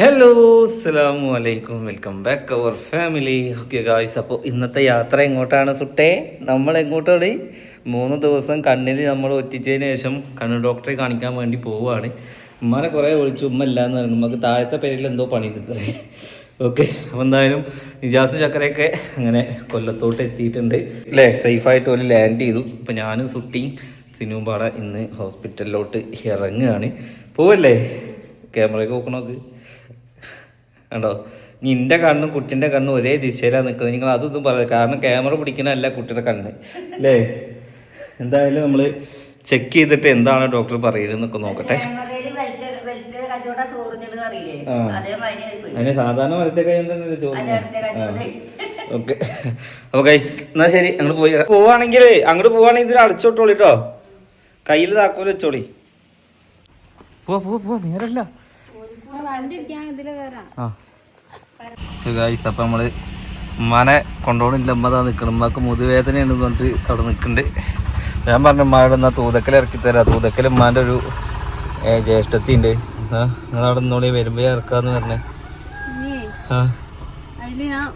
Hello അസ്സലാമു അലൈക്കും. Welcome back our family okay guys അപ്പോൾ ഇന്നത്തെ യാത്ര എങ്ങോട്ടാണ് സുട്ടേ? നമ്മൾ എങ്ങോട്ടാണ്? മൂന്ന് ദിവസം കണ്ണിൽ നമ്മൾ ഒറ്റിച്ചതിന് ശേഷം കണ്ണ് ഡോക്ടറെ കാണിക്കാൻ വേണ്ടി പോവുകയാണ് ഉമ്മനെ കുറേ വിളിച്ചു. ഉമ്മ ഇല്ലാന്ന് പറഞ്ഞു. നമുക്ക് താഴത്തെ പേരിൽ എന്തോ പണി എടുത്തത് ഓക്കെ അപ്പോൾ എന്തായാലും നിജാസ് ചക്കരയൊക്കെ അങ്ങനെ കൊല്ലത്തോട്ട് എത്തിയിട്ടുണ്ട്. അല്ലേ? സേഫായിട്ട് ഒരു ലാൻഡ് ചെയ്തു. അപ്പോൾ ഞാനും സുട്ടിയും സിനിമ പാടെ ഇന്ന് ഹോസ്പിറ്റലിലോട്ട് ഇറങ്ങുകയാണ്. പോവല്ലേ? ക്യാമറയൊക്കെ നോക്കണോക്ക് കണ്ടോ? നിന്റെ കണ്ണും കുട്ടിന്റെ കണ്ണും ഒരേ ദിശയിലാണ് നിൽക്കുന്നത് നിങ്ങൾ അതൊന്നും പറയാം കാരണം ക്യാമറ പിടിക്കണല്ല കുട്ടിയുടെ കണ്ണ്. അല്ലേ എന്തായാലും നമ്മൾ ചെക്ക് ചെയ്തിട്ട് എന്താണ് ഡോക്ടർ പറയുന്നതെന്നൊക്കെ നോക്കട്ടെ. അതിന് സാധാരണ വലത്തെ കൈ തന്നെയല്ലേ ചോദിക്കുന്നത്. ഓക്കെ. അപ്പൊ കൈ എന്നാ ശരി. അങ്ങോട്ട് പോയി. പോവാണെങ്കിൽ അങ്ങോട്ട് പോവാണെങ്കിൽ ഇതിൽ അടച്ചോട്ടോളി കേട്ടോ കയ്യിൽ താക്കോൽ വെച്ചോളി. പോ പോ പോ. നേരല്ല. ആ. ഗൈസ് അപ്പം നമ്മൾ ഉമ്മാനെ കൊണ്ടുപോകണില്ല ഉമ്മതാ നിൽക്കണം ഉമ്മക്ക് മുതുവേദനയാണ് കൊണ്ട് അവിടെ നിൽക്കുന്നുണ്ട് ഞാൻ പറഞ്ഞു ഉമ്മാവിടെ എന്നാൽ തൂതക്കൽ ഇറക്കി തരാം. തൂതക്കൽ ഉമ്മാന്റെ ഒരു ജ്യേഷ്ഠത്തിന്റെ എന്നാ നിങ്ങൾ അവിടെ നിന്നോളി വരുമ്പോ ഇറക്കാന്ന് പറഞ്ഞേ. ആ. ഞാൻ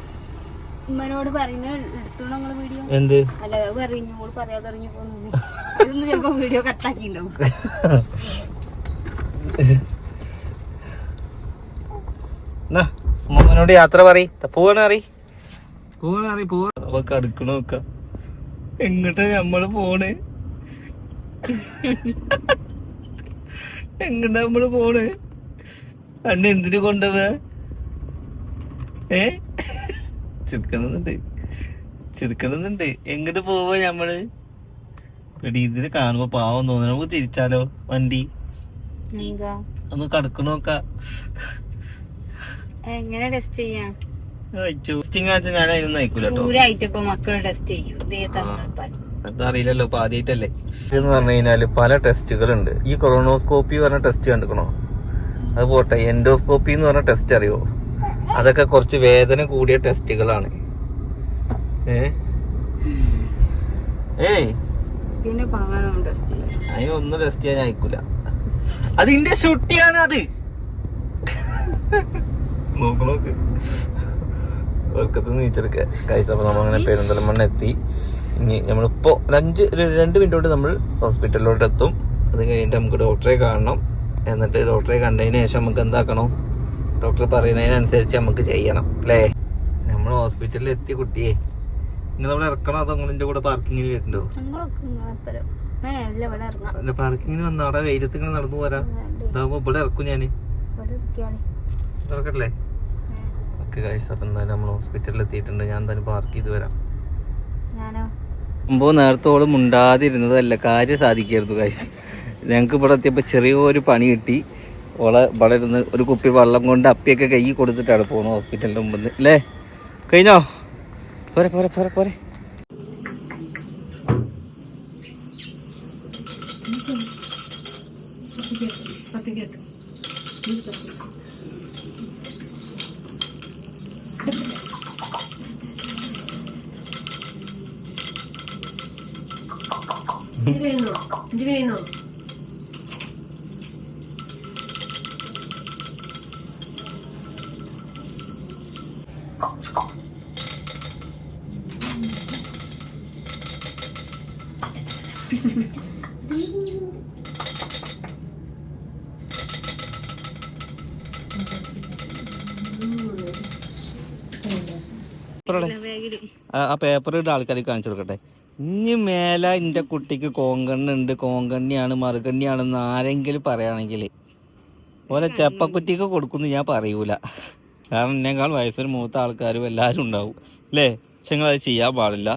ഉമ്മനോട് പറയുന്ന എടുത്തോളൂ നിങ്ങൾ വീഡിയോ എന്ത്? അല്ല പറഞ്ഞു പറയാതെ അറിഞ്ഞു പോകുന്നത്. അതൊന്നും ചിലപ്പോ വീഡിയോ കട്ടാക്കിണ്ടാവും എന്നാ. ഉമ്മനോട് യാത്ര പറയ്. പോവാണ് അറി പോവാണ് അറി പോവാ. അവക്ക് അടുക്കണ നോക്ക. എങ്ങോട്ടാ നമ്മൾ പോണേ? എങ്ങോട്ടാ നമ്മൾ പോണേ? അന്നെ എന്തിനു കൊണ്ടുപോവാ ഏ? ചെറുക്കണന്നുണ്ട് ചെറുക്കണന്നുണ്ട് എങ്ങോട്ട് പോവാ നമ്മൾ എടി ഇതിന് കാണുമ്പോ പാവം തോന്നുന്നു നമുക്ക് തിരിച്ചാലോ? വണ്ടി? എന്താ? ഒന്ന് കടക്കണ നോക്കാം. എങ്ങനെ ടെസ്റ്റ് ചെയ്യാം? അയക്കൂല അതറിയില്ലല്ലോ ഇപ്പൊ ആദ്യമായിട്ടല്ലേ എന്ന് പറഞ്ഞു കഴിഞ്ഞാൽ പല ടെസ്റ്റുകളുണ്ട് ഈ കൊറോണോസ്കോപ്പി പറഞ്ഞ ടെസ്റ്റ് കണ്ടിക്കണോ? അത് പോട്ടെ എൻഡോസ്കോപ്പി എന്ന് പറഞ്ഞ ടെസ്റ്റ് അറിയോ? അതൊക്കെ കുറച്ച് വേദന കൂടിയ ടെസ്റ്റുകളാണ് ഏ? ഏയ്. അതിന് ഒന്നും ടെസ്റ്റ് ചെയ്യാൻ ഞാൻ അത് അതിന്റെ ഷുട്ടിയാണ് അത്. നോക്ക് നോക്ക് വർക്കത്ത് നീച്ചെടുക്ക കൈസ് അപ്പൊ നമ്മളങ്ങനെ പെരുന്തൽമണ്ണ എത്തി. ഇനി നമ്മളിപ്പോ ഒരു അഞ്ച് രണ്ട് മിനിറ്റ് കൊണ്ട് നമ്മൾ ഹോസ്പിറ്റലിലോട്ട് എത്തും അത് കഴിഞ്ഞിട്ട് നമുക്ക് ഡോക്ടറെ കാണണം. എന്നിട്ട് ഡോക്ടറെ കണ്ടതിന് ശേഷം നമുക്ക് എന്താക്കണം? ഡോക്ടർ പറയുന്നതിനനുസരിച്ച് നമുക്ക് ചെയ്യണം അല്ലേ? നമ്മൾ ഹോസ്പിറ്റലിൽ എത്തി കുട്ടിയെ. നിങ്ങൾ നമ്മൾ ഇറക്കണോ അതോ നിങ്ങളെ കൂടെ പാർക്കിങ്ങിൽ വരുന്നുണ്ടോ? അല്ല പാർക്കിങ്ങിന് വന്ന? അവിടെ വെയിലത്ത് ഇങ്ങനെ നടന്നു പോരാ. വേണ്ടേ. ഇതാവുമ്പോ ഇവിടെ ഇറക്കും ഞാൻ ഇറക്കല്ലേ? ഓക്കെ ഗൈസ് അപ്പം എന്തായാലും നമ്മൾ ഹോസ്പിറ്റലിൽ എത്തിയിട്ടുണ്ട്. ഞാൻ എന്തായാലും പാർക്ക് ചെയ്ത് വരാം. മുമ്പോ നേരത്തോളം ഉണ്ടാതിരുന്നതല്ല മുണ്ടാതിരുന്നതല്ല കാര്യം സാധിക്കായിരുന്നു ഗൈസ് ഞങ്ങൾക്ക് ഇവിടെ എത്തിയപ്പോൾ ചെറിയൊരു പണി കിട്ടി. ഓളെ ഇവിടെ ഇരുന്ന് ഒരു കുപ്പി വെള്ളം കൊണ്ട് അപ്പിയൊക്കെ കൈ കൊടുത്തിട്ടാണ് പോകുന്നത് ഹോസ്പിറ്റലിന്റെ മുമ്പിൽ നിന്ന് അല്ലേ? കഴിഞ്ഞോ? പോരെ പോരെ പോരെ പോരെ. ബാഗിൽ ആ ആ പേപ്പർ ഇട്ട ആൾക്കാർ കാണിച്ചു കൊടുക്കട്ടെ. ഇനി മേലെ എന്റെ കുട്ടിക്ക് കോങ്കണ്ണുണ്ട് കോങ്കണ്ണിയാണ് മറുകണ്ണിയാണെന്ന് ആരെങ്കിലും പറയുകയാണെങ്കിൽ ഓലെ ചെപ്പക്കുറ്റിക്ക് കൊടുക്കുന്നു ഞാൻ പറയൂല. കാരണം എന്നേക്കാൾ വയസ്സിന് മൂത്ത ആൾക്കാരും എല്ലാവരും ഉണ്ടാവും. അല്ലേ പക്ഷെ നിങ്ങളത് ചെയ്യാൻ പാടില്ല.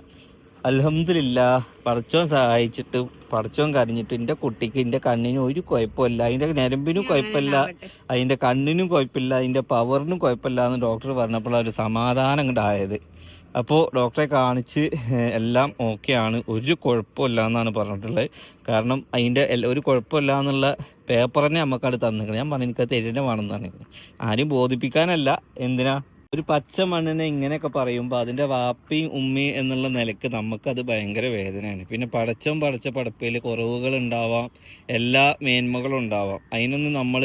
അലഹമില്ല പടച്ചോൻ സഹായിച്ചിട്ട് പടച്ചോൻ കരഞ്ഞിട്ട് എന്റെ കുട്ടിക്ക് എന്റെ കണ്ണിന് ഒരു കുഴപ്പമില്ല. അതിന്റെ ഞരമ്പിനും കുഴപ്പമില്ല. അതിന്റെ കണ്ണിനും കുഴപ്പമില്ല. അതിന്റെ പവറിനും കുഴപ്പമില്ല എന്ന് ഡോക്ടർ പറഞ്ഞപ്പോഴാണ് ഒരു സമാധാനം ഉണ്ടായത് അപ്പോൾ ഡോക്ടറെ കാണിച്ച് എല്ലാം ആണ്. ഒരു കുഴപ്പമില്ല എന്നാണ് പറഞ്ഞിട്ടുള്ളത്. കാരണം അതിന്റെ എല്ല- ഒരു കുഴപ്പമില്ല എന്നുള്ള പേപ്പർ തന്നെ നമുക്കത് തന്നിരിക്കുന്നത് തന്നിരിക്കണം. ഞാൻ പറഞ്ഞു എനിക്ക് തരുന്ന വേണമെന്നാണ് ആരും ബോധിപ്പിക്കാനല്ല. എന്തിനാ? ഒരു പച്ച മണ്ണിനെ ഇങ്ങനെയൊക്കെ പറയുമ്പോൾ അതിന്റെ വാപ്പിയും ഉമ്മയും എന്നുള്ള നിലയ്ക്ക് നമുക്കത് ഭയങ്കര വേദനയാണ്. പിന്നെ പടച്ചവും പടച്ച പടപ്പയിൽ കുറവുകൾ ഉണ്ടാവാം എല്ലാ മേന്മകളും ഉണ്ടാവാം അതിനൊന്നും നമ്മൾ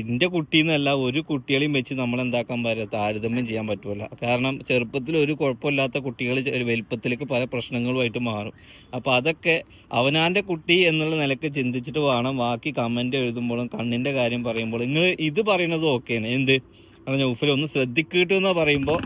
എന്റെ കുട്ടിയെന്നല്ല ഒരു കുട്ടികളെയും വെച്ച് നമ്മൾ എന്താക്കാൻ പറ്റില്ല താരതമ്യം ചെയ്യാൻ പറ്റില്ല കാരണം ചെറുപ്പത്തിൽ ഒരു കുഴപ്പമില്ലാത്ത കുട്ടികൾ വലിപ്പത്തിലേക്ക് പല പ്രശ്നങ്ങളുമായിട്ട് മാറും. അപ്പോൾ അതൊക്കെ അവനാന്റെ കുട്ടി എന്നുള്ള നിലയ്ക്ക് ചിന്തിച്ചിട്ട് വേണം ബാക്കി കമന്റ് എഴുതുമ്പോഴും കണ്ണിന്റെ കാര്യം പറയുമ്പോഴും നിങ്ങൾ ഇത് പറയുന്നത് ഓക്കെയാണ് എന്ത്? പറഞ്ഞ ഉഫിൽ ഒന്ന് ശ്രദ്ധിക്കട്ടു എന്ന് പറയുമ്പോൾ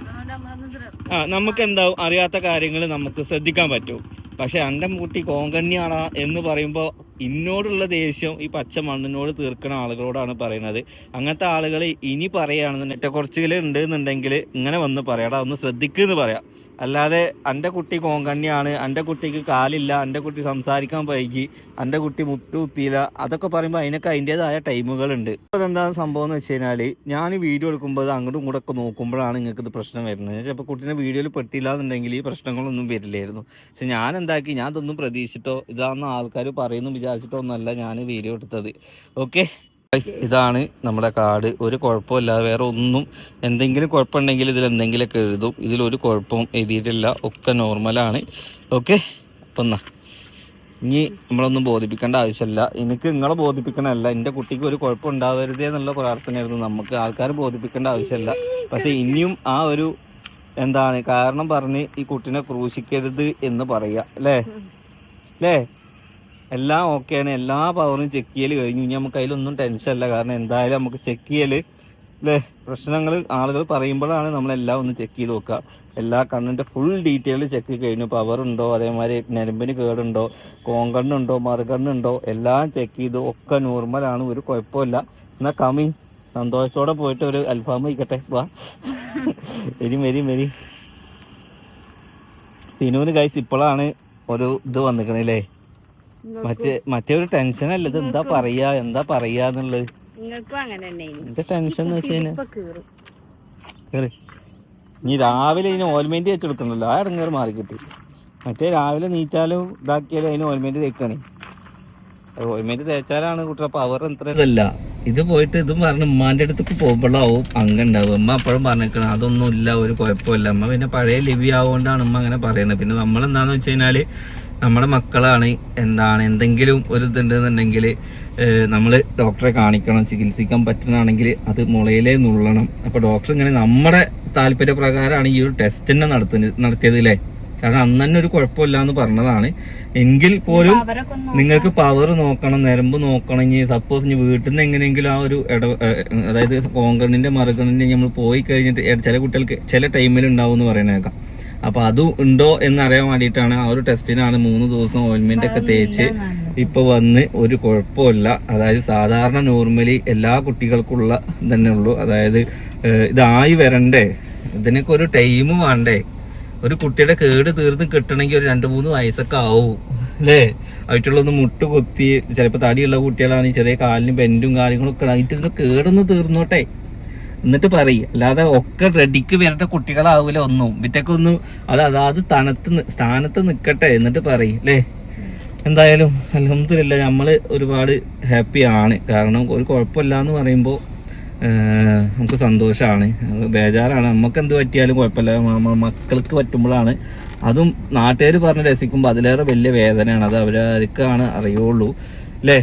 ആ നമുക്ക് എന്താവും അറിയാത്ത കാര്യങ്ങൾ നമുക്ക് ശ്രദ്ധിക്കാൻ പറ്റും. പക്ഷെ എന്റെ കുട്ടി കോങ്കണ്യാണാ എന്ന് പറയുമ്പോൾ ഇന്നോടുള്ള ദേഷ്യം ഈ പച്ച മണ്ണിനോട് തീർക്കുന്ന ആളുകളോടാണ് പറയുന്നത്. അങ്ങനത്തെ ആളുകൾ ഇനി പറയുകയാണെന്നുണ്ടെങ്കിൽ ഏറ്റക്കുറച്ചിൽ ഉണ്ട് എന്നുണ്ടെങ്കിൽ ഇങ്ങനെ വന്ന് പറയാടാ ഒന്ന് ശ്രദ്ധിക്കുമെന്ന് പറയാം. അല്ലാതെ എന്റെ കുട്ടി കോങ്കണ്യാണ് എന്റെ കുട്ടിക്ക് കാലില്ല എന്റെ കുട്ടി സംസാരിക്കാൻ വൈകി എന്റെ കുട്ടി മുട്ടു കുത്തിയില്ല അതൊക്കെ പറയുമ്പോൾ അതിനൊക്കെ അതിന്റെതായ ടൈമുകളുണ്ട്. അതെന്താണ് സംഭവം എന്ന് വെച്ച് കഴിഞ്ഞാൽ ഞാൻ വീഡിയോ എടുക്കുമ്പോൾ അങ്ങോട്ടും ഇങ്ങോട്ടും ഒക്കെ നോക്കുമ്പോഴാണ് നിങ്ങൾക്ക് ഇത് പ്രശ്നം വരുന്നത്. ചിലപ്പോൾ കുട്ടീനെ വീഡിയോയിൽ പെട്ടില്ല എന്നുണ്ടെങ്കിൽ ഈ പ്രശ്നങ്ങളൊന്നും വരില്ലായിരുന്നു. പക്ഷെ ഞാൻ എന്താക്കി? ഞാൻ ഇതൊന്നും പ്രതീക്ഷിച്ചിട്ടോ ഇതാണെന്ന് ആൾക്കാർ പറയുന്നു വിചാരിച്ചിട്ടോ ഒന്നല്ല ഞാൻ വീഡിയോ എടുത്തത്. ഓക്കെ ഇതാണ് നമ്മുടെ കാർഡ്. ഒരു കുഴപ്പമില്ല വേറെ ഒന്നും എന്തെങ്കിലും കുഴപ്പമുണ്ടെങ്കിൽ ഇതിൽ എന്തെങ്കിലുമൊക്കെ എഴുതും. ഇതിലൊരു കുഴപ്പവും എഴുതിയിട്ടില്ല ഒക്കെ നോർമലാണ് ഓക്കെ അപ്പം എന്നാ ഇനി നമ്മളൊന്നും ബോധിപ്പിക്കേണ്ട ആവശ്യമില്ല. എനിക്ക് നിങ്ങളെ ബോധിപ്പിക്കണമല്ല എന്റെ കുട്ടിക്ക് ഒരു കുഴപ്പം ഉണ്ടാവരുതേ എന്നുള്ള പ്രാർത്ഥനയായിരുന്നു. നമുക്ക് ആൾക്കാർ ബോധിപ്പിക്കേണ്ട ആവശ്യമില്ല. പക്ഷേ ഇനിയും ആ ഒരു എന്താണ്? കാരണം പറഞ്ഞ് ഈ കുട്ടീനെ ക്രൂശിക്കരുത് എന്ന് പറയുക അല്ലേ? അല്ലേ? എല്ലാം ഓക്കെയാണ്. എല്ലാ പവറും ചെക്ക് ചെയ്യൽ കഴിഞ്ഞു ഇനി നമുക്ക് അതിലൊന്നും ടെൻഷൻ അല്ല. കാരണം എന്തായാലും നമുക്ക് ചെക്ക് ചെയ്യൽ അല്ലേ? പ്രശ്നങ്ങൾ ആളുകൾ പറയുമ്പോഴാണ് നമ്മളെല്ലാം ഒന്ന് ചെക്ക് ചെയ്ത് നോക്കുക. എല്ലാ കണ്ണിന്റെ ഫുൾ ഡീറ്റെയിൽ ചെക്ക് കഴിഞ്ഞു. പവർ ഉണ്ടോ? അതേമാതിരി ഞരമ്പിന് കേടുണ്ടോ? കോങ്കണ്ണുണ്ടോ മറുകണ്ണുണ്ടോ എല്ലാം ചെക്ക് ചെയ്തു ഒക്കെ നോർമലാണ് ഒരു കുഴപ്പമില്ല എന്നാൽ കമ്മി സന്തോഷത്തോടെ പോയിട്ട് ഒരു അൽഫാം വയ്ക്കട്ടെ വാ. വരി മെരി മെരി സിനുവിന് കഴിച്ച് ഇപ്പോഴാണ് ഒരു ഇത് വന്നിക്കണല്ലേ മറ്റേ മറ്റേ ഒരു ടെൻഷൻ അല്ല ഇത്? എന്താ പറയാ? എന്താ പറയാ എന്നുള്ളത്? നിങ്ങൾക്കും അങ്ങനെ തന്നെ ഇനി. എന്റെ ടെൻഷൻ എന്ന് വെച്ച് കഴിഞ്ഞാൽ ഇപ്പൊ കീറും. കേറി. ഇനി രാവിലെ ഇതിന് ഓയിൽമെന്റ് വെച്ചെടുക്കണല്ലോ ആ ഇടങ്ങേർ മാറി കിട്ടി മറ്റേ രാവിലെ നീറ്റാലും ഇതാക്കിയാലും അതിന് ഓയിൽമെന്റ് തേക്കണേ. ഓയിൽമെന്റ് തേച്ചാലാണ് കുട്ടിയുടെ പവർ എത്ര? ഇത് പോയിട്ട് ഇതും പറഞ്ഞു ഉമ്മാന്റെ അടുത്തേക്ക് പോകുമ്പോഴാവും അങ്ങ് ഉമ്മ അപ്പോഴും പറഞ്ഞേക്കണം അതൊന്നും ഇല്ല ഒരു കുഴപ്പമില്ല. അമ്മ പിന്നെ പഴയ ലിവി ആവുകൊണ്ടാണ് ഉമ്മ അങ്ങനെ പറയുന്നത് പിന്നെ നമ്മൾ എന്താന്ന് വെച്ച് കഴിഞ്ഞാൽ നമ്മുടെ മക്കളാണ് എന്താണ് എന്തെങ്കിലും ഒരു ഇതുണ്ടെന്നുണ്ടെങ്കിൽ നമ്മൾ ഡോക്ടറെ കാണിക്കണം ചികിത്സിക്കാൻ പറ്റണമെങ്കിൽ അത് മുളയിലേ നുള്ളണം. അപ്പോൾ ഡോക്ടർ ഇങ്ങനെ നമ്മുടെ താല്പര്യപ്രകാരമാണ് ഈ ഒരു ടെസ്റ്റ് തന്നെ നടത്തുന്നത് നടത്തിയത് അല്ലേ കാരണം അന്ന് തന്നെ ഒരു കുഴപ്പമില്ല എന്ന് പറഞ്ഞതാണ്. എങ്കിൽ പോലും നിങ്ങൾക്ക് പവർ നോക്കണം നരമ്പ് നോക്കണം. ഇനി സപ്പോസ് ഇനി വീട്ടിൽ നിന്ന് എങ്ങനെയെങ്കിലും ആ ഒരു ഇട അതായത് കോങ്കണിന്റെ മറുകണിന്റെ നമ്മൾ പോയി കഴിഞ്ഞിട്ട് ചില കുട്ടികൾക്ക് ചില ടൈമിൽ ഉണ്ടാവും എന്ന് പറയുന്നേക്കാം അപ്പൊ അത് ഉണ്ടോ എന്ന് അറിയാൻ വേണ്ടിയിട്ടാണ് ആ ഒരു ടെസ്റ്റിനാണ് മൂന്ന് ദിവസം ഓയിൽമെന്റ് ഒക്കെ തേച്ച് ഇപ്പൊ വന്ന് ഒരു കുഴപ്പമില്ല. അതായത് സാധാരണ നോർമലി എല്ലാ കുട്ടികൾക്കുള്ള തന്നെ ഉള്ളൂ. അതായത് ഇതായി വരണ്ടേ? ഇതിനൊക്കെ ഒരു ടൈം വേണ്ടേ? ഒരു കുട്ടിയുടെ കേട് തീർന്ന് കിട്ടണമെങ്കിൽ ഒരു രണ്ട് മൂന്ന് വയസ്സൊക്കെ ആവും. അല്ലേ? അവറ്റുള്ളൊന്ന് മുട്ട് കൊത്തി ചിലപ്പോൾ തടിയുള്ള കുട്ടികളാണെങ്കിൽ ചെറിയ കാലിന് ബെൻഡും കാര്യങ്ങളൊക്കെ അതിന്റെ കേടൊന്ന് തീർന്നോട്ടെ. എന്നിട്ട് പറയും അല്ലാതെ ഒക്കെ റെഡിക്ക് വരേണ്ട കുട്ടികളാവൂല ഒന്നും. ഇവറ്റൊക്കെ ഒന്ന് അത് അതാത് സ്ഥാനത്ത് സ്ഥാനത്ത് നിൽക്കട്ടെ എന്നിട്ട് പറയും അല്ലേ? എന്തായാലും അലഹമില്ല നമ്മൾ ഒരുപാട് ഹാപ്പിയാണ് കാരണം ഒരു കുഴപ്പമില്ല എന്ന് പറയുമ്പോൾ നമുക്ക് സന്തോഷമാണ് ബേജാറാണ്. നമുക്ക് എന്ത് പറ്റിയാലും കുഴപ്പമില്ല. മക്കൾക്ക് പറ്റുമ്പോഴാണ്. അതും നാട്ടുകാർ പറഞ്ഞ് രസിക്കുമ്പോൾ അതിലേറെ വലിയ വേദനയാണ്. അത് അവരാർക്കാണ് അറിയുള്ളൂ. അല്ലേ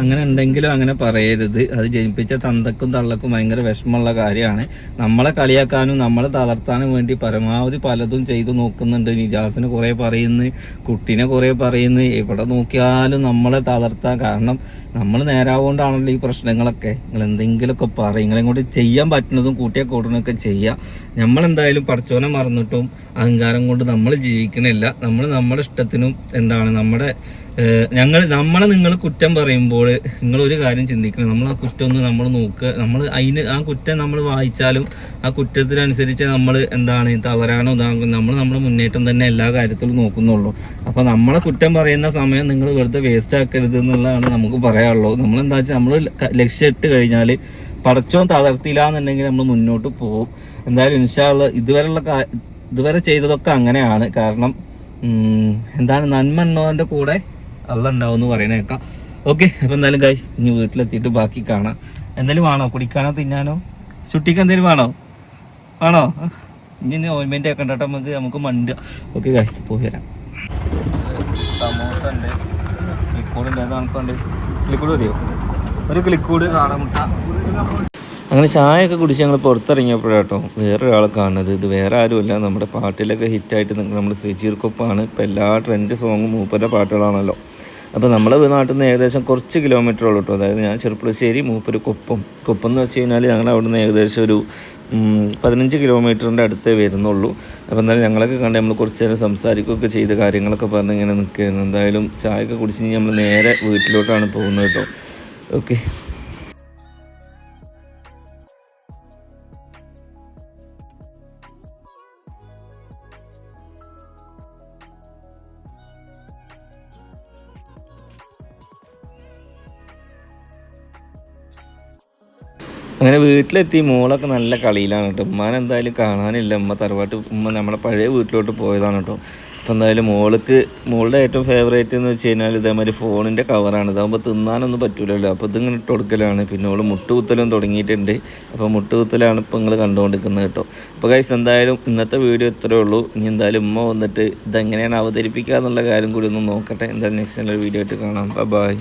അങ്ങനെ ഉണ്ടെങ്കിലും അങ്ങനെ പറയരുത്. അത് ജനിപ്പിച്ച തന്തക്കും തള്ളക്കും ഭയങ്കര വിഷമമുള്ള കാര്യമാണ്. നമ്മളെ കളിയാക്കാനും നമ്മളെ തളർത്താനും വേണ്ടി പരമാവധി പലതും ചെയ്തു നോക്കുന്നുണ്ട്. നിജാസിന് കുറെ പറയുന്നു കുട്ടീനെ കുറെ പറയുന്നു. എവിടെ നോക്കിയാലും നമ്മളെ തളർത്താൻ കാരണം നമ്മൾ നേരാവുകൊണ്ടാണല്ലോ ഈ പ്രശ്നങ്ങളൊക്കെ. നിങ്ങൾ എന്തെങ്കിലുമൊക്കെ പറയും നിങ്ങളെ കൊണ്ട് ചെയ്യാൻ പറ്റുന്നതും കൂട്ടിയെ കൂട്ടണമൊക്കെ ചെയ്യുക നമ്മളെന്തായാലും പഠിച്ചോനെ മറന്നിട്ടും അഹങ്കാരം കൊണ്ട് നമ്മൾ ജീവിക്കണില്ല. നമ്മൾ നമ്മുടെ ഇഷ്ടത്തിനും എന്താണ് നമ്മുടെ ഞങ്ങൾ നമ്മളെ നിങ്ങൾ കുറ്റം പറയുമ്പോൾ നിങ്ങൾ നിങ്ങളൊരു കാര്യം ചിന്തിക്കണം. നമ്മൾ ആ കുറ്റം ഒന്ന് നമ്മൾ നോക്കുക. നമ്മൾ അതിന് ആ കുറ്റം നമ്മൾ വായിച്ചാലും ആ കുറ്റത്തിനനുസരിച്ച് നമ്മൾ എന്താണ് തളരാനോ ഇതാകും നമ്മൾ നമ്മുടെ മുന്നേറ്റം തന്നെ എല്ലാ കാര്യത്തിലും നോക്കുന്നുള്ളൂ. അപ്പോൾ നമ്മളെ കുറ്റം പറയുന്ന സമയം നിങ്ങൾ വെറുതെ വേസ്റ്റ് ആക്കരുത് എന്നുള്ളതാണ് നമുക്ക് പറയാനുള്ളത്. നമ്മൾ എന്താ വെച്ചാൽ നമ്മൾ ലക്ഷ്യം ഇട്ട് കഴിഞ്ഞാൽ പടച്ചോൻ തളർത്തിയില്ല എന്നുണ്ടെങ്കിൽ നമ്മൾ മുന്നോട്ട് പോകും. എന്തായാലും ഇൻഷാല്ല ഇതുവരെയുള്ള ഇതുവരെ ചെയ്തതൊക്കെ അങ്ങനെയാണ്. കാരണം എന്താണ് നന്മ എന്നോന്റെ കൂടെ അല്ല ഉണ്ടാവും എന്ന് പറയണേക്കാം. ഓക്കെ അപ്പൊ എന്തായാലും ഗൈസ് ഇനി വീട്ടിലെത്തിയിട്ട് ബാക്കി കാണാം. എന്തെങ്കിലും വേണോ? കുടിക്കാനോ തിന്നാനോ? ചുട്ടിക്ക് എന്തെങ്കിലും വേണോ? ആണോ ഇനി ഓയിൻമെന്റ് ഒക്കെ ഉണ്ടോ നമുക്ക് നമുക്ക് മണ്ട. ഓക്കെ കാശ് പോയി വരാം. സമോസ ഉണ്ട്. ക്ലിക്കൂഡ് ഉണ്ട് അത് കണക്കുണ്ട്. ക്ലിക്കൂഡ് മതിയോ? ഒരു ക്ലിക്കൂഡ് കാടമുട്ട അങ്ങനെ ചായയൊക്കെ കുടിച്ച് ഞങ്ങൾ പുറത്തിറങ്ങിയപ്പോഴാട്ടോ വേറൊരാളെ കാണുന്നത്. ഇത് വേറെ ആരുമല്ല നമ്മുടെ പാട്ടിലൊക്കെ ഹിറ്റായിട്ട് നമ്മൾ നമ്മുടെ സെജീർക്കൊപ്പാണ് ഇപ്പം എല്ലാ ട്രെൻഡ് സോങ്ങും മൂപ്പരുടെ പാട്ടുകളാണല്ലോ. അപ്പോൾ നമ്മളെ നാട്ടിൽ നിന്ന് ഏകദേശം കുറച്ച് കിലോമീറ്റർ ഉള്ളൂ കേട്ടോ അതായത് ഞാൻ ചെറുപ്പുളശ്ശേരി മൂപ്പര് കൊപ്പം. കൊപ്പം എന്ന് വെച്ച് കഴിഞ്ഞാൽ ഞങ്ങൾ അവിടെ നിന്ന് ഏകദേശം ഒരു പതിനഞ്ച് കിലോമീറ്ററിന്റെ അടുത്തേ വരുന്നുള്ളൂ. അപ്പോൾ എന്തായാലും ഞങ്ങളൊക്കെ കണ്ട് നമ്മൾ കുറച്ച് നേരം സംസാരിക്കുകയൊക്കെ ചെയ്ത് കാര്യങ്ങളൊക്കെ പറഞ്ഞ് ഇങ്ങനെ നിൽക്കുകയായിരുന്നു. എന്തായാലും ചായയൊക്കെ കുടിച്ച് നമ്മൾ നേരെ വീട്ടിലോട്ടാണ് പോകുന്നത് കേട്ടോ ഓക്കെ അങ്ങനെ വീട്ടിലെത്തി മോളൊക്കെ നല്ല കളിയിലാണ് കേട്ടോ. ഉമ്മാനെ എന്തായാലും കാണാനില്ല. ഉമ്മ തറവാട്ട് ഉമ്മ നമ്മളെ പഴയ വീട്ടിലോട്ട് പോയതാണ് കേട്ടോ. അപ്പോൾ എന്തായാലും മോൾക്ക് മോളുടെ ഏറ്റവും ഫേവറേറ്റ് എന്ന് വെച്ച് കഴിഞ്ഞാൽ ഇതേമാതിരി ഫോണിന്റെ കവറാണ് ഇതാകുമ്പോൾ തിന്നാനൊന്നും പറ്റൂലല്ലോ. അപ്പോൾ ഇതിങ്ങനെ ഇട്ട് കൊടുക്കലാണ്. പിന്നെ അവൾ മുട്ടുകുത്തലും തുടങ്ങിയിട്ടുണ്ട്. അപ്പോൾ മുട്ടുകുത്തലാണ് ഇപ്പോൾ നിങ്ങൾ കണ്ടുകൊണ്ടിരിക്കുന്നത് കേട്ടോ. അപ്പോൾ കൈസ് എന്തായാലും ഇന്നത്തെ വീഡിയോ ഇത്രയേ ഉള്ളൂ. ഇനി എന്തായാലും ഉമ്മ വന്നിട്ട് ഇതെങ്ങനെയാണ് അവതരിപ്പിക്കുക എന്നുള്ള കാര്യം കൂടി ഒന്ന് നോക്കട്ടെ. എന്തായാലും നെക്സ്റ്റ് നല്ലൊരു വീഡിയോ ആയിട്ട് കാണാം. ബൈ